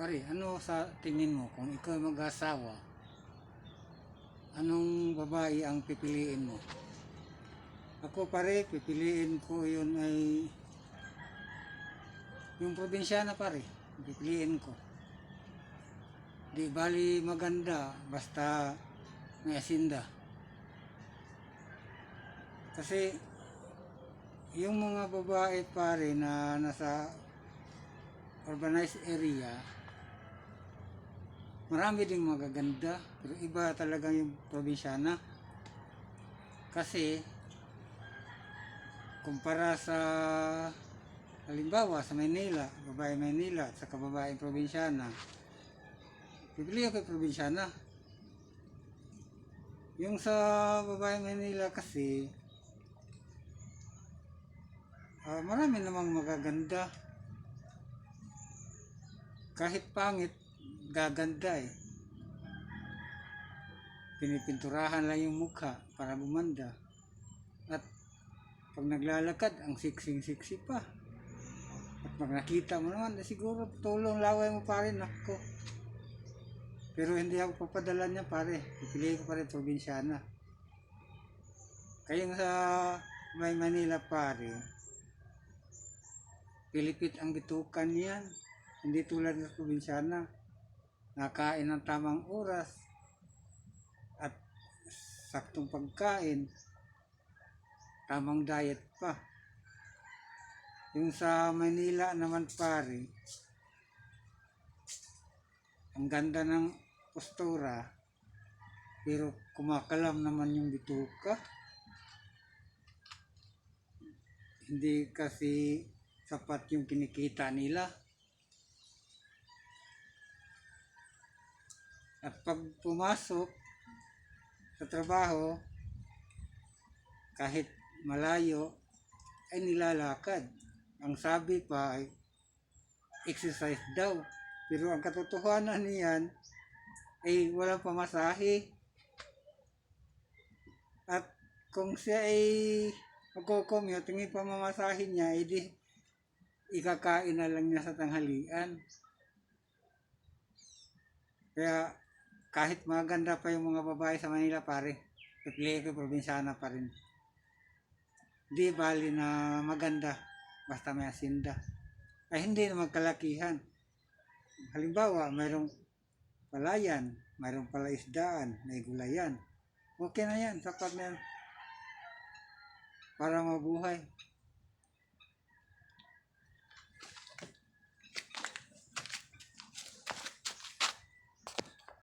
Pare, ano sa tingin mo kung ikaw mag-asawa, anong babae ang pipiliin mo? Ako pare, pipiliin ko yun ay yung probinsyana pare, pipiliin ko. Di bali maganda, basta may asinda. Kasi yung mga babae pare na nasa urbanized area, marami ding magaganda, pero iba talaga yung probinsyana. Kasi, kumpara sa, halimbawa sa Maynila, babae Maynila at sa kababaeng probinsyana, pipili ako yung probinsyana. Yung sa babae Maynila kasi, ah, marami namang magaganda. Kahit pangit, gaganda eh. Pinipinturahan lang yung mukha para gumanda. At pag naglalakad, ang siksing-siksi pa. At pag nakita mo naman, eh, siguro tulong laway mo pa rin ako. Pero hindi ako papadala niya pare. Pipili ko pa rin probinsyana. Kayong sa may Manila pare, Pilipit ang bitukan niyan. Hindi tulad ng probinsyana. Nakain ng tamang oras at saktong pagkain. Tamang diet pa. Yung sa Manila naman pare, ang ganda ng postura, pero kumakalam naman yung bituka. Hindi kasi sapat yung kinikita nila. At pag pumasok sa trabaho, kahit malayo, ay nilalakad. Ang sabi pa ay exercise daw. Pero ang katotohanan niyan ay walang pamasahe. At kung siya ay magko-commute, tingin pamamasahe niya, edi ikakain na lang niya sa tanghalian. Kaya kahit maganda pa yung mga babae sa Manila pare, pipili ko probinsyana pa rin. Di bali na maganda, basta may asinda. Ay hindi na magkalakihan. Halimbawa, mayroong palayan, mayroong palaisdaan, may gulayan. Okay na yan, sapat na yan. Para mabuhay.